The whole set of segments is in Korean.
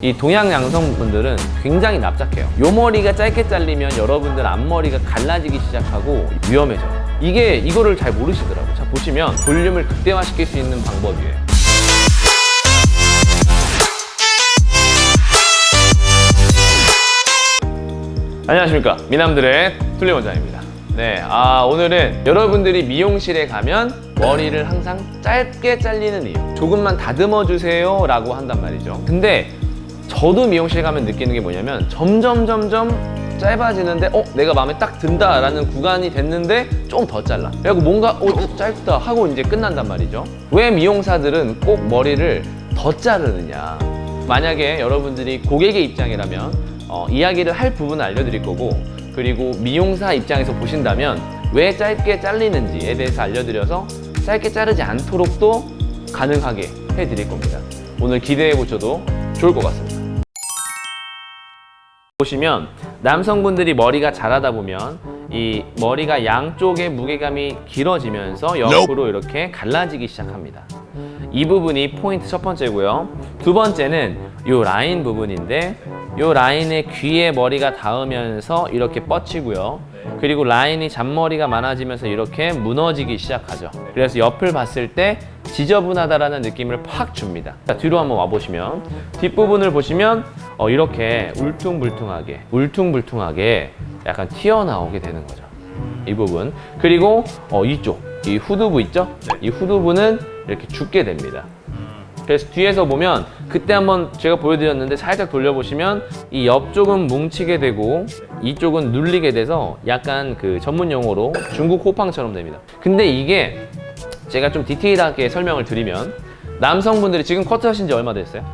이 동양 양성분들은 굉장히 납작해요. 요 머리가 짧게 잘리면 여러분들 앞머리가 갈라지기 시작하고 위험해져요. 이게 이거를 잘 모르시더라고요. 자 보시면 볼륨을 극대화시킬 수 있는 방법이에요. 안녕하십니까 미남들의 툴리 원장입니다. 네, 아 오늘은 여러분들이 미용실에 가면 머리를 항상 짧게 잘리는 이유 조금만 다듬어 주세요 라고 한단 말이죠. 근데 저도 미용실 가면 느끼는 게 뭐냐면 점점 점점 짧아지는데 어 내가 마음에 딱 든다라는 구간이 됐는데 좀 더 잘라. 그리고 뭔가 어 짧다 하고 이제 끝난단 말이죠. 왜 미용사들은 꼭 머리를 더 자르느냐? 만약에 여러분들이 고객의 입장이라면 어, 이야기를 할 부분을 알려드릴 거고 그리고 미용사 입장에서 보신다면 왜 짧게 잘리는지에 대해서 알려드려서 짧게 자르지 않도록도 가능하게 해드릴 겁니다. 오늘 기대해 보셔도 좋을 것 같습니다. 보시면 남성분들이 머리가 자라다 보면 이 머리가 양쪽의 무게감이 길어지면서 옆으로 이렇게 갈라지기 시작합니다. 이 부분이 포인트 첫 번째고요. 두 번째는 이 라인 부분인데 이 라인에 귀에 머리가 닿으면서 이렇게 뻗치고요. 그리고 라인이 잔머리가 많아지면서 이렇게 무너지기 시작하죠. 그래서 옆을 봤을 때 지저분하다라는 느낌을 팍 줍니다. 자, 뒤로 한번 와보시면 뒷부분을 보시면 어, 이렇게 울퉁불퉁하게 울퉁불퉁하게 약간 튀어나오게 되는 거죠. 이 부분 그리고 어, 이쪽 이 후두부 있죠? 이 후두부는 이렇게 죽게 됩니다. 그래서 뒤에서 보면 그때 한번 제가 보여드렸는데 살짝 돌려보시면 이 옆쪽은 뭉치게 되고 이쪽은 눌리게 돼서 약간 그 전문 용어로 중국 호빵처럼 됩니다. 근데 이게 제가 좀 디테일하게 설명을 드리면 남성분들이 지금 커트 하신 지 얼마 됐어요?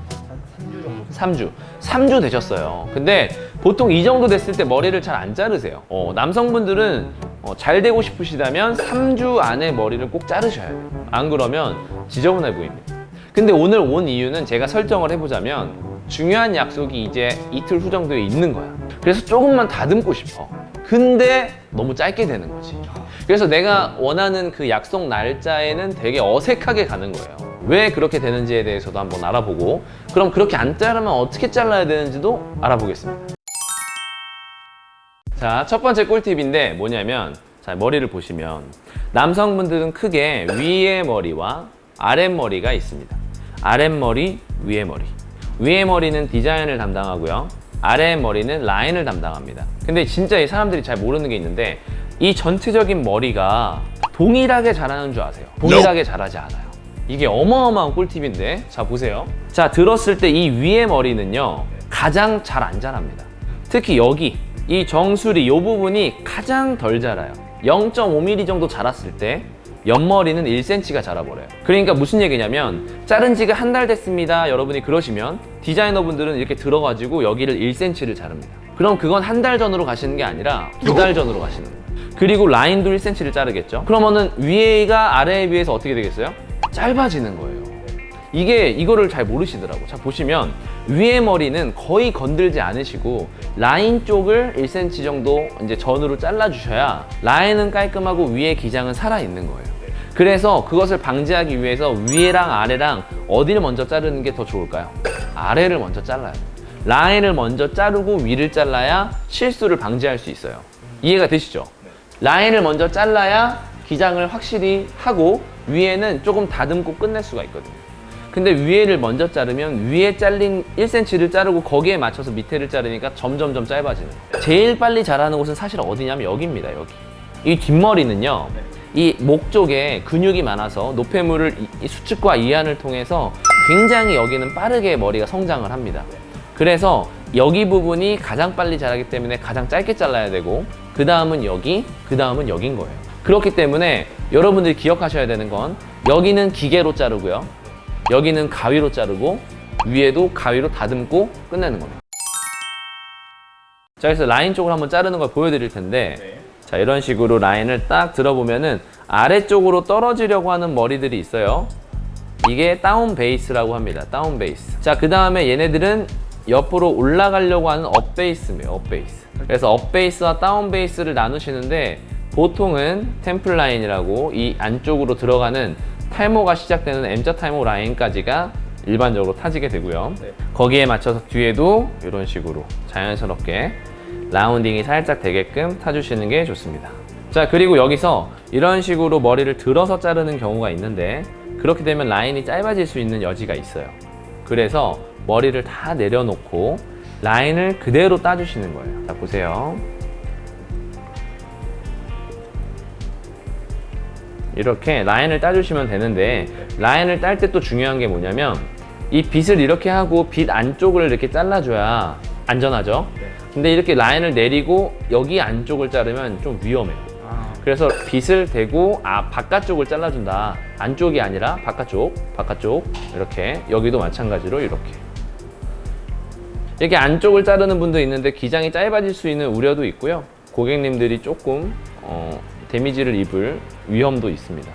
3주. 3주 되셨어요. 근데 보통 이 정도 됐을 때 머리를 잘 안 자르세요. 어, 남성분들은 어, 잘 되고 싶으시다면 3주 안에 머리를 꼭 자르셔야 돼요. 안 그러면 지저분해 보입니다. 근데 오늘 온 이유는 제가 설정을 해보자면 중요한 약속이 이제 이틀 후 정도에 있는 거야. 그래서 조금만 다듬고 싶어. 근데 너무 짧게 되는 거지. 그래서 내가 원하는 그 약속 날짜에는 되게 어색하게 가는 거예요. 왜 그렇게 되는지에 대해서도 한번 알아보고, 그럼 그렇게 안 자르면 어떻게 잘라야 되는지도 알아보겠습니다. 자, 첫 번째 꿀팁인데 뭐냐면, 자, 머리를 보시면, 남성분들은 크게 위의 머리와 아랫머리가 있습니다. 아랫머리, 위의 머리. 위의 머리는 디자인을 담당하고요. 아래 머리는 라인을 담당합니다. 근데 진짜 이 사람들이 잘 모르는 게 있는데 이 전체적인 머리가 동일하게 자라는 줄 아세요? 동일하게 자라지 않아요. 이게 어마어마한 꿀팁인데 자 보세요. 자 들었을 때 이 위의 머리는요 가장 잘 안 자랍니다. 특히 여기 이 정수리 이 부분이 가장 덜 자라요. 0.5mm 정도 자랐을 때 옆머리는 1cm가 자라버려요. 그러니까 무슨 얘기냐면 자른 지가 한 달 됐습니다. 여러분이 그러시면 디자이너분들은 이렇게 들어가지고 여기를 1cm를 자릅니다. 그럼 그건 한 달 전으로 가시는 게 아니라 두 달 전으로 가시는 거예요. 그리고 라인도 1cm를 자르겠죠. 그러면은 위에가 아래에 비해서 어떻게 되겠어요? 짧아지는 거예요. 이게 이거를 잘 모르시더라고. 자 보시면 위에 머리는 거의 건들지 않으시고 라인 쪽을 1cm 정도 이제 전으로 잘라 주셔야 라인은 깔끔하고 위에 기장은 살아 있는 거예요. 그래서 그것을 방지하기 위해서 위에랑 아래랑 어디를 먼저 자르는 게 더 좋을까요? 아래를 먼저 잘라야 돼요. 라인을 먼저 자르고 위를 잘라야 실수를 방지할 수 있어요. 이해가 되시죠? 라인을 먼저 잘라야 기장을 확실히 하고 위에는 조금 다듬고 끝낼 수가 있거든요. 근데 위에를 먼저 자르면 위에 잘린 1cm를 자르고 거기에 맞춰서 밑에를 자르니까 점점점 짧아지는. 제일 빨리 자라는 곳은 사실 어디냐면 여기입니다, 여기. 이 뒷머리는요, 이 목 쪽에 근육이 많아서 노폐물을 이- 이 수축과 이완을 통해서 굉장히 여기는 빠르게 머리가 성장을 합니다. 그래서 여기 부분이 가장 빨리 자라기 때문에 가장 짧게 잘라야 되고, 그 다음은 여기, 그 다음은 여긴 거예요. 그렇기 때문에 여러분들이 기억하셔야 되는 건 여기는 기계로 자르고요. 여기는 가위로 자르고 위에도 가위로 다듬고 끝내는 겁니다. 자, 그래서 라인 쪽을 한번 자르는 걸 보여드릴 텐데 자, 이런 식으로 라인을 딱 들어보면은 아래쪽으로 떨어지려고 하는 머리들이 있어요. 이게 다운 베이스라고 합니다. 다운 베이스. 자, 그 다음에 얘네들은 옆으로 올라가려고 하는 업 베이스입니다. 업 베이스. 그래서 업 베이스와 다운 베이스를 나누시는데 보통은 템플 라인이라고 이 안쪽으로 들어가는 탈모가 시작되는 M자 탈모 라인까지가 일반적으로 타지게 되고요. 네. 거기에 맞춰서 뒤에도 이런 식으로 자연스럽게 라운딩이 살짝 되게끔 타주시는 게 좋습니다. 자, 그리고 여기서 이런 식으로 머리를 들어서 자르는 경우가 있는데 그렇게 되면 라인이 짧아질 수 있는 여지가 있어요. 그래서 머리를 다 내려놓고 라인을 그대로 따주시는 거예요. 자, 보세요. 이렇게 라인을 따주시면 되는데 라인을 딸 때 또 중요한 게 뭐냐면 이 빗을 이렇게 하고 빗 안쪽을 이렇게 잘라줘야 안전하죠. 네. 근데 이렇게 라인을 내리고 여기 안쪽을 자르면 좀 위험해요. 아, 그래서 빗을 대고 아 바깥쪽을 잘라준다. 안쪽이 아니라 바깥쪽, 바깥쪽 이렇게 여기도 마찬가지로 이렇게 이렇게 안쪽을 자르는 분도 있는데 기장이 짧아질 수 있는 우려도 있고요. 고객님들이 조금 어, 데미지를 입을 위험도 있습니다.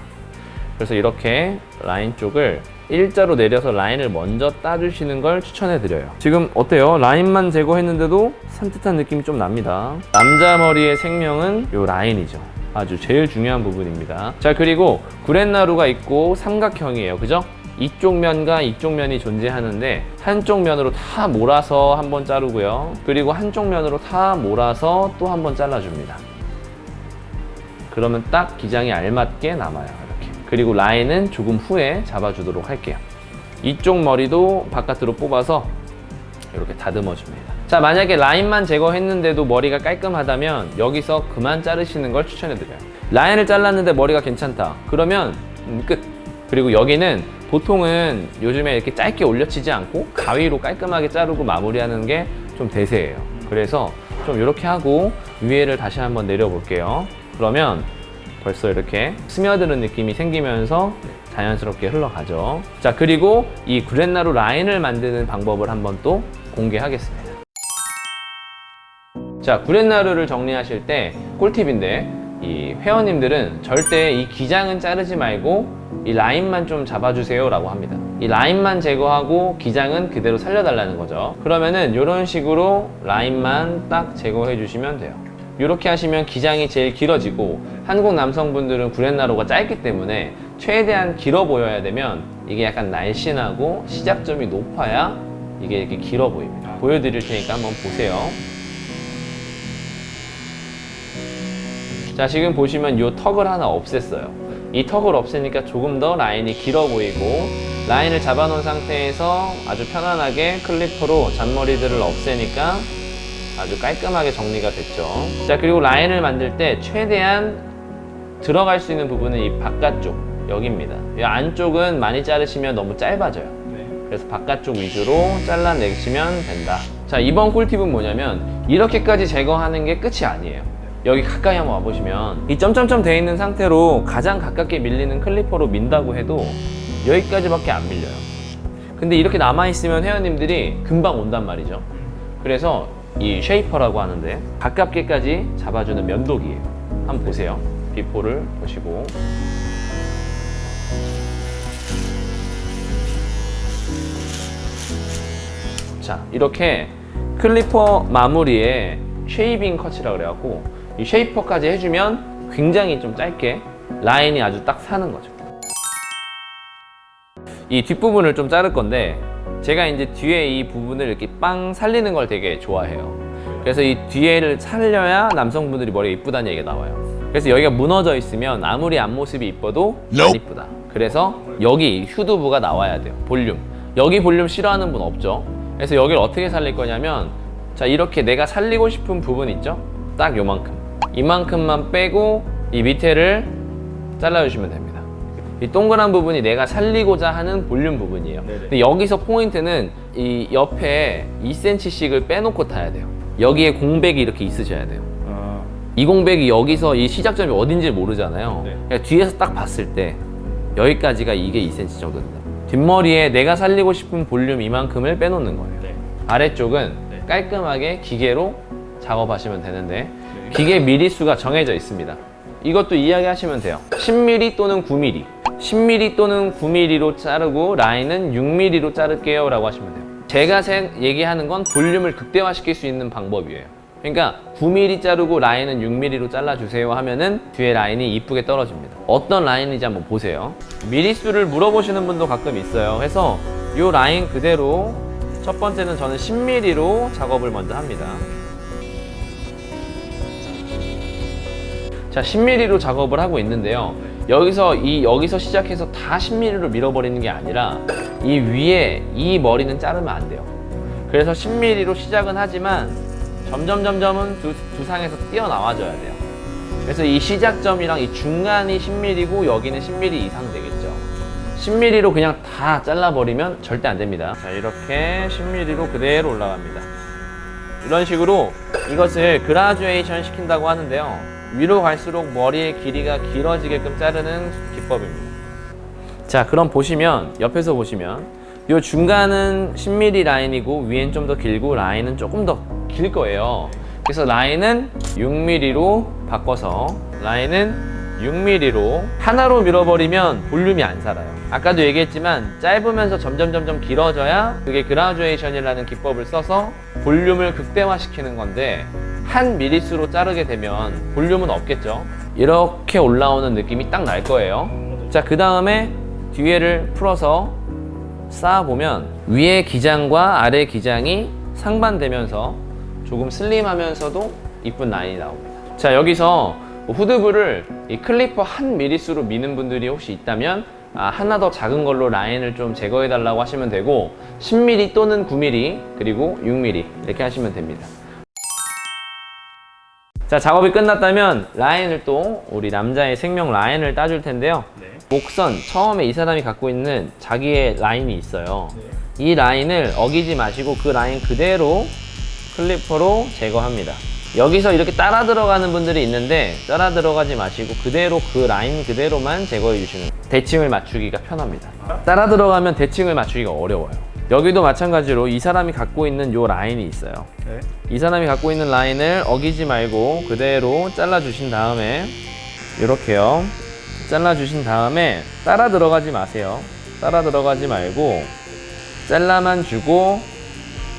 그래서 이렇게 라인 쪽을 일자로 내려서 라인을 먼저 따주시는 걸 추천해 드려요. 지금 어때요? 라인만 제거했는데도 산뜻한 느낌이 좀 납니다. 남자 머리의 생명은 요 라인이죠. 아주 제일 중요한 부분입니다. 자, 그리고 구렛나루가 있고 삼각형이에요. 그죠? 이쪽 면과 이쪽 면이 존재하는데 한쪽 면으로 다 몰아서 한번 자르고요. 그리고 한쪽 면으로 다 몰아서 또 한번 잘라줍니다. 그러면 딱 기장이 알맞게 남아요. 이렇게. 그리고 라인은 조금 후에 잡아주도록 할게요. 이쪽 머리도 바깥으로 뽑아서 이렇게 다듬어 줍니다. 자, 만약에 라인만 제거했는데도 머리가 깔끔하다면 여기서 그만 자르시는 걸 추천해 드려요. 라인을 잘랐는데 머리가 괜찮다. 그러면 음, 끝. 그리고 여기는 보통은 요즘에 이렇게 짧게 올려치지 않고 가위로 깔끔하게 자르고 마무리하는 게 좀 대세예요. 그래서 좀 이렇게 하고 위에를 다시 한번 내려볼게요. 그러면 벌써 이렇게 스며드는 느낌이 생기면서 자연스럽게 흘러가죠. 자, 그리고 이 구렛나루 라인을 만드는 방법을 한번 또 공개하겠습니다. 자, 구렛나루를 정리하실 때 꿀팁인데 이 회원님들은 절대 이 기장은 자르지 말고 이 라인만 좀 잡아주세요 라고 합니다. 이 라인만 제거하고 기장은 그대로 살려달라는 거죠. 그러면은 이런 식으로 라인만 딱 제거해 주시면 돼요. 이렇게 하시면 기장이 제일 길어지고 한국 남성분들은 구렛나루가 짧기 때문에 최대한 길어 보여야 되면 이게 약간 날씬하고 시작점이 높아야 이게 이렇게 길어 보입니다. 보여드릴 테니까 한번 보세요. 자 지금 보시면 이 턱을 하나 없앴어요 이 턱을 없애니까 조금 더 라인이 길어 보이고 라인을 잡아놓은 상태에서 아주 편안하게 클리퍼로 잔머리들을 없애니까 아주 깔끔하게 정리가 됐죠 자 그리고 라인을 만들 때 최대한 들어갈 수 있는 부분은 이 바깥쪽 여기입니다 이 안쪽은 많이 자르시면 너무 짧아져요 네. 그래서 바깥쪽 위주로 잘라내시면 된다. 자, 이번 꿀팁은 뭐냐면 이렇게까지 제거하는 게 끝이 아니에요. 여기 가까이 한번 와보시면 이 점점점 돼 있는 상태로 가장 가깝게 밀리는 클리퍼로 민다고 해도 여기까지밖에 안 밀려요. 근데 이렇게 남아있으면 회원님들이 금방 온단 말이죠. 그래서 이 쉐이퍼라고 하는데 가깝게까지 잡아주는 면도기예요. 한번 보세요. 비포를 보시고 자 이렇게 클리퍼 마무리에 쉐이빙 컷이라 그래갖고 이 쉐이퍼까지 해주면 굉장히 좀 짧게 라인이 아주 딱 사는 거죠 이 뒷부분을 좀 자를 건데 제가 이제 뒤에 이 부분을 이렇게 빵 살리는 걸 되게 좋아해요. 그래서 이 뒤에를 살려야 남성분들이 머리가 이쁘다는 얘기가 나와요. 그래서 여기가 무너져 있으면 아무리 앞모습이 이뻐도 안 이쁘다. 그래서 여기 휴두부가 나와야 돼요. 볼륨. 여기 볼륨 싫어하는 분 없죠? 그래서 여기를 어떻게 살릴 거냐면 자 이렇게 내가 살리고 싶은 부분 있죠? 딱 요만큼. 이만큼만 빼고 이 밑에를 잘라주시면 됩니다 이 동그란 부분이 내가 살리고자 하는 볼륨 부분이에요 네네. 근데 여기서 포인트는 이 옆에 2cm씩을 빼놓고 타야 돼요 여기에 공백이 이렇게 있으셔야 돼요 아, 이 공백이 여기서 이 시작점이 어딘지 모르잖아요. 네. 그러니까 뒤에서 딱 봤을 때 여기까지가 이게 2cm 정도 된다. 뒷머리에 내가 살리고 싶은 볼륨 이만큼을 빼놓는 거예요. 네. 아래쪽은 네. 깔끔하게 기계로 작업하시면 되는데 기계 미리수가 정해져 있습니다. 이것도 이야기하시면 돼요. 10mm 또는 9mm. 10mm 또는 9mm로 자르고 라인은 6mm로 자를게요 라고 하시면 돼요. 제가 생- 얘기하는 건 볼륨을 극대화시킬 수 있는 방법이에요. 그러니까 9mm 자르고 라인은 6mm로 잘라주세요 하면은 뒤에 라인이 이쁘게 떨어집니다. 어떤 라인인지 한번 보세요. 미리수를 물어보시는 분도 가끔 있어요. 해서 이 라인 그대로 첫 번째는 저는 10mm로 작업을 먼저 합니다. 자, 10mm로 작업을 하고 있는데요. 여기서 이 여기서 시작해서 다 10mm로 밀어버리는 게 아니라 이 위에 이 머리는 자르면 안 돼요. 그래서 10mm로 시작은 하지만 점점 점점은 두, 두 상에서 뛰어나와줘야 돼요. 그래서 이 시작점이랑 이 중간이 10mm고 여기는 10mm 이상 되겠죠. 10mm로 그냥 다 잘라버리면 절대 안 됩니다. 자, 이렇게 10mm로 그대로 올라갑니다. 이런 식으로 이것을 그라듀에이션 시킨다고 하는데요. 위로 갈수록 머리의 길이가 길어지게끔 자르는 기법입니다. 자, 그럼 보시면 옆에서 보시면 이 중간은 10mm 라인이고 위엔 좀 더 길고 라인은 조금 더 길 거예요. 그래서 라인은 6mm로 바꿔서 라인은 6mm로 하나로 밀어버리면 볼륨이 안 살아요. 아까도 얘기했지만 짧으면서 점점 점점 길어져야 그게 그라듀에이션이라는 기법을 써서 볼륨을 극대화시키는 건데 한 미리수로 자르게 되면 볼륨은 없겠죠. 이렇게 올라오는 느낌이 딱 날 거예요. 자, 그 다음에 뒤에를 풀어서 쌓아보면 위에 기장과 아래 기장이 상반되면서 조금 슬림하면서도 이쁜 라인이 나옵니다. 자, 여기서 후드부를 이 클리퍼 한 미리수로 미는 분들이 혹시 있다면 아, 하나 더 작은 걸로 라인을 좀 제거해 달라고 하시면 되고 10mm 또는 9mm 그리고 6mm 이렇게 하시면 됩니다. 자 작업이 끝났다면 라인을 또 우리 남자의 생명 라인을 따줄 텐데요. 목선 처음에 이 사람이 갖고 있는 자기의 라인이 있어요. 이 라인을 어기지 마시고 그 라인 그대로 클리퍼로 제거합니다. 여기서 이렇게 따라 들어가는 분들이 있는데 따라 들어가지 마시고 그대로 그 라인 그대로만 제거해 주시는 거예요. 대칭을 맞추기가 편합니다. 따라 들어가면 대칭을 맞추기가 어려워요. 여기도 마찬가지로 이 사람이 갖고 있는 요 라인이 있어요. 네. 이 사람이 갖고 있는 라인을 어기지 말고 그대로 잘라 주신 다음에 이렇게요. 잘라 주신 다음에 따라 들어가지 마세요. 따라 들어가지 말고 잘라만 주고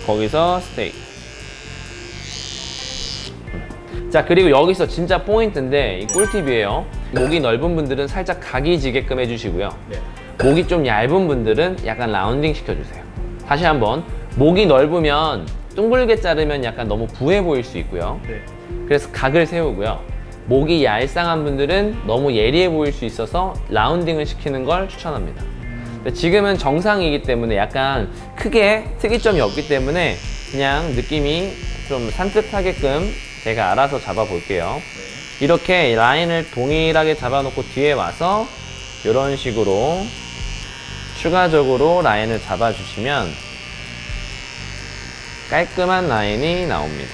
거기서 스테이. 자 그리고 여기서 진짜 포인트인데 이 꿀팁이에요. 목이 넓은 분들은 살짝 각이 지게끔 해주시고요. 네. 목이 좀 얇은 분들은 약간 라운딩 시켜주세요. 다시 한번 목이 넓으면 둥글게 자르면 약간 너무 부해 보일 수 있고요. 네. 그래서 각을 세우고요. 목이 얄쌍한 분들은 너무 예리해 보일 수 있어서 라운딩을 시키는 걸 추천합니다. 지금은 정상이기 때문에 약간 크게 특이점이 없기 때문에 그냥 느낌이 좀 산뜻하게끔 제가 알아서 잡아 볼게요. 이렇게 라인을 동일하게 잡아놓고 뒤에 와서 이런 식으로 추가적으로 라인을 잡아주시면 깔끔한 라인이 나옵니다.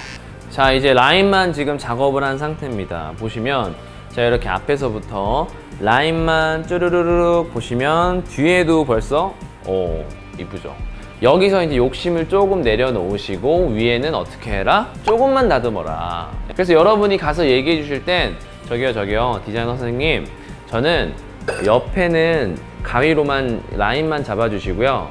자, 이제 라인만 지금 작업을 한 상태입니다. 보시면 자, 이렇게 앞에서부터 라인만 쭈르르르 보시면 뒤에도 벌써 오, 이쁘죠? 여기서 이제 욕심을 조금 내려놓으시고 위에는 어떻게 해라? 조금만 다듬어라. 그래서 여러분이 가서 얘기해 주실 땐 저기요 저기요 디자이너 선생님 저는 옆에는 가위로만 라인만 잡아주시고요.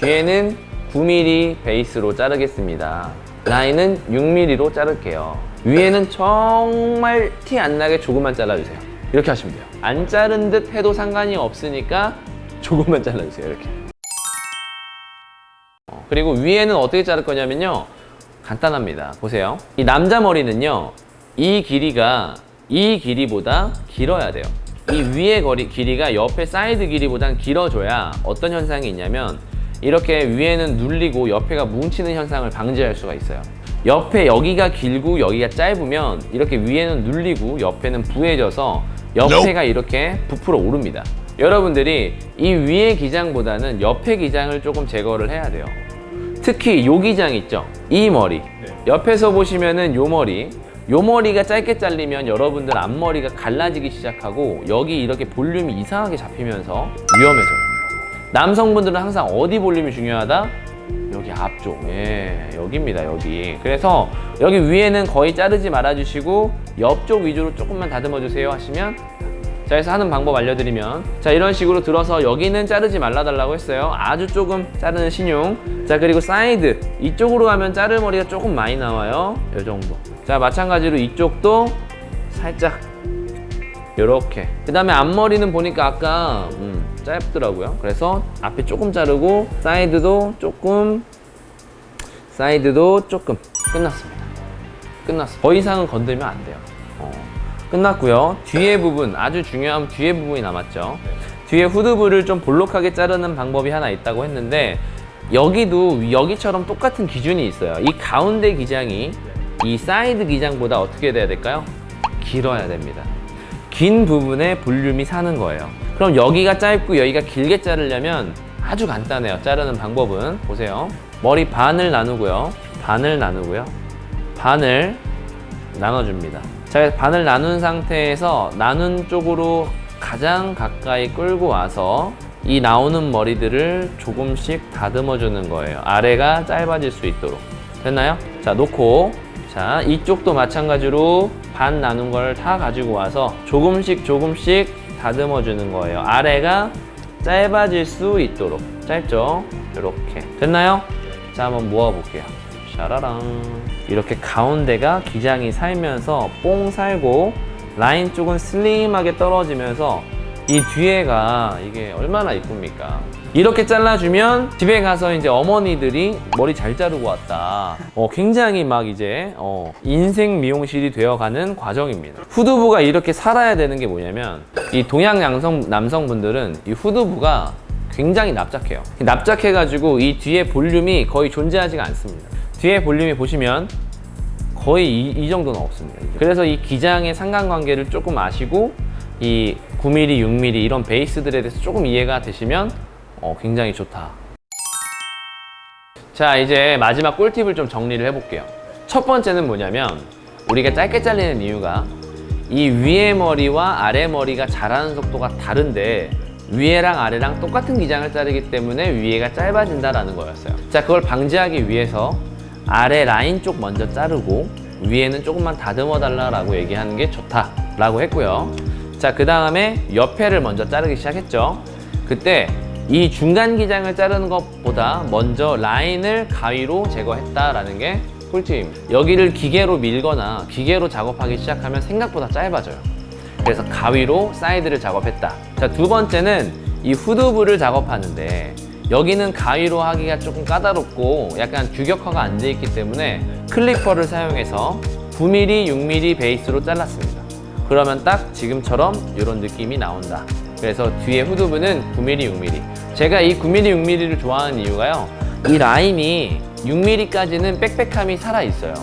뒤에는 9mm 베이스로 자르겠습니다. 라인은 6mm로 자를게요. 위에는 정말 티 안 나게 조금만 잘라주세요. 이렇게 하시면 돼요. 안 자른 듯 해도 상관이 없으니까 조금만 잘라주세요. 이렇게. 어, 그리고 위에는 어떻게 자를 거냐면요. 간단합니다. 보세요. 이 남자 머리는요. 이 길이가 이 길이보다 길어야 돼요. 이 위의 거리, 길이가 옆에 사이드 길이보단 길어져야 어떤 현상이 있냐면 이렇게 위에는 눌리고 옆에가 뭉치는 현상을 방지할 수가 있어요. 옆에 여기가 길고 여기가 짧으면 이렇게 위에는 눌리고 옆에는 부해져서 옆에가 이렇게 부풀어 오릅니다. 여러분들이 이 위의 기장보다는 옆의 기장을 조금 제거를 해야 돼요. 특히 요 기장 있죠? 이 머리. 옆에서 보시면은 요 머리. 요 머리가 짧게 잘리면 여러분들 앞머리가 갈라지기 시작하고 여기 이렇게 볼륨이 이상하게 잡히면서 위험해져요. 남성분들은 항상 어디 볼륨이 중요하다? 여기 앞쪽, 예, 여기입니다, 여기. 그래서 여기 위에는 거의 자르지 말아주시고 옆쪽 위주로 조금만 다듬어 주세요 하시면 자, 그래서 하는 방법 알려드리면 자, 이런 식으로 들어서 여기는 자르지 말라달라고 했어요. 아주 조금 자르는 신용. 자, 그리고 사이드. 이쪽으로 가면 자를 머리가 조금 많이 나와요. 이 정도. 자, 마찬가지로 이쪽도 살짝 요렇게. 그 다음에 앞머리는 보니까 아까 음, 짧더라고요. 그래서 앞에 조금 자르고 사이드도 조금 사이드도 조금 끝났습니다. 끝났어. 더 이상은 건들면 안 돼요. 어, 끝났고요. 뒤에 부분 아주 중요한 뒤에 부분이 남았죠. 뒤에 후드부를 좀 볼록하게 자르는 방법이 하나 있다고 했는데 여기도 여기처럼 똑같은 기준이 있어요. 이 가운데 기장이 이 사이드 기장보다 어떻게 돼야 될까요? 길어야 됩니다. 긴 부분에 볼륨이 사는 거예요. 그럼 여기가 짧고 여기가 길게 자르려면 아주 간단해요. 자르는 방법은 보세요. 머리 반을 나누고요. 반을 나누고요. 반을 나눠줍니다. 자, 반을 나눈 상태에서 나눈 쪽으로 가장 가까이 끌고 와서 이 나오는 머리들을 조금씩 다듬어 주는 거예요. 아래가 짧아질 수 있도록. 됐나요? 자, 놓고 자, 이쪽도 마찬가지로 반 나눈 걸 다 가지고 와서 조금씩 조금씩 다듬어 주는 거예요. 아래가 짧아질 수 있도록. 짧죠? 이렇게. 됐나요? 자, 한번 모아 볼게요. 샤라랑. 이렇게 가운데가 기장이 살면서 뽕 살고 라인 쪽은 슬림하게 떨어지면서 이 뒤에가 이게 얼마나 이쁩니까? 이렇게 잘라주면 집에 가서 이제 어머니들이 머리 잘 자르고 왔다. 어, 굉장히 막 이제 어, 인생 미용실이 되어가는 과정입니다. 후두부가 이렇게 살아야 되는 게 뭐냐면 이 동양 남성 남성분들은 이 후두부가 굉장히 납작해요. 납작해가지고 이 뒤에 볼륨이 거의 존재하지가 않습니다. 뒤에 볼륨이 보시면 거의 이, 이 정도는 없습니다. 그래서 이 기장의 상관관계를 조금 아시고 이 9mm, 6mm 이런 베이스들에 대해서 조금 이해가 되시면 어, 굉장히 좋다. 자, 이제 마지막 꿀팁을 좀 정리를 해볼게요. 첫 번째는 뭐냐면 우리가 짧게 잘리는 이유가 이 위에 머리와 아래 머리가 자라는 속도가 다른데 위에랑 아래랑 똑같은 기장을 자르기 때문에 위에가 짧아진다라는 거였어요. 자, 그걸 방지하기 위해서 아래 라인 쪽 먼저 자르고 위에는 조금만 다듬어 달라라고 얘기하는 게 좋다라고 했고요. 자, 그 다음에 옆에를 먼저 자르기 시작했죠. 그때 이 중간 기장을 자르는 것보다 먼저 라인을 가위로 제거했다라는 게 꿀팁입니다. 여기를 기계로 밀거나 기계로 작업하기 시작하면 생각보다 짧아져요. 그래서 가위로 사이드를 작업했다. 자, 두 번째는 이 후두부를 작업하는데 여기는 가위로 하기가 조금 까다롭고 약간 규격화가 안 돼 있기 때문에 클리퍼를 사용해서 9mm, 6mm 베이스로 잘랐습니다. 그러면 딱 지금처럼 이런 느낌이 나온다. 그래서 뒤에 후두부는 9mm, 6mm. 제가 이 9mm, 6mm를 좋아하는 이유가요. 이 라인이 6mm까지는 빽빽함이 살아 있어요.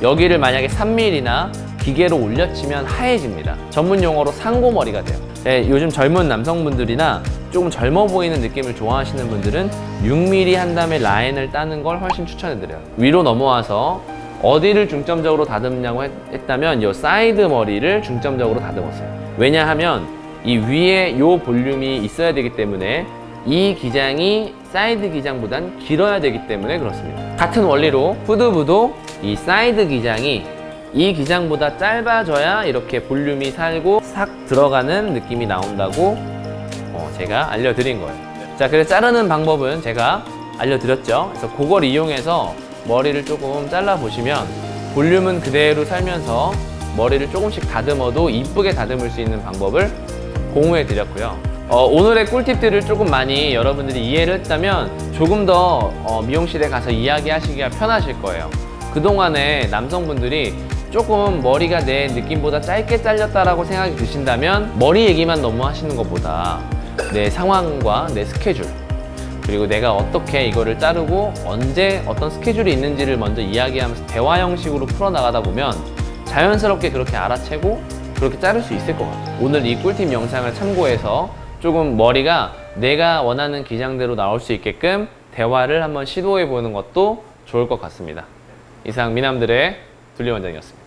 여기를 만약에 3mm나 기계로 올려치면 하얘집니다. 전문 용어로 상고머리가 돼요. 네, 요즘 젊은 남성분들이나 조금 젊어 보이는 느낌을 좋아하시는 분들은 6mm 한 다음에 라인을 따는 걸 훨씬 추천해드려요. 위로 넘어와서 어디를 중점적으로 다듬냐고 했, 했다면 이 사이드 머리를 중점적으로 다듬었어요. 왜냐하면 이 위에 이 볼륨이 있어야 되기 때문에 이 기장이 사이드 기장보단 길어야 되기 때문에 그렇습니다. 같은 원리로 후드부도 이 사이드 기장이 이 기장보다 짧아져야 이렇게 볼륨이 살고 싹 들어가는 느낌이 나온다고 어, 제가 알려드린 거예요. 자, 그래서 자르는 방법은 제가 알려드렸죠. 그래서 그걸 이용해서 머리를 조금 잘라 보시면 볼륨은 그대로 살면서 머리를 조금씩 다듬어도 이쁘게 다듬을 수 있는 방법을 공유해 드렸고요. 어, 오늘의 꿀팁들을 조금 많이 여러분들이 이해를 했다면 조금 더 어, 미용실에 가서 이야기하시기가 편하실 거예요. 그동안에 남성분들이 조금 머리가 내 느낌보다 짧게 잘렸다라고 생각이 드신다면 머리 얘기만 너무 하시는 것보다 내 상황과 내 스케줄 그리고 내가 어떻게 이거를 자르고 언제 어떤 스케줄이 있는지를 먼저 이야기하면서 대화 형식으로 풀어나가다 보면 자연스럽게 그렇게 알아채고 그렇게 자를 수 있을 것 같아요. 오늘 이 꿀팁 영상을 참고해서 조금 머리가 내가 원하는 기장대로 나올 수 있게끔 대화를 한번 시도해 보는 것도 좋을 것 같습니다. 이상 미남들의 둘리 원장이었습니다.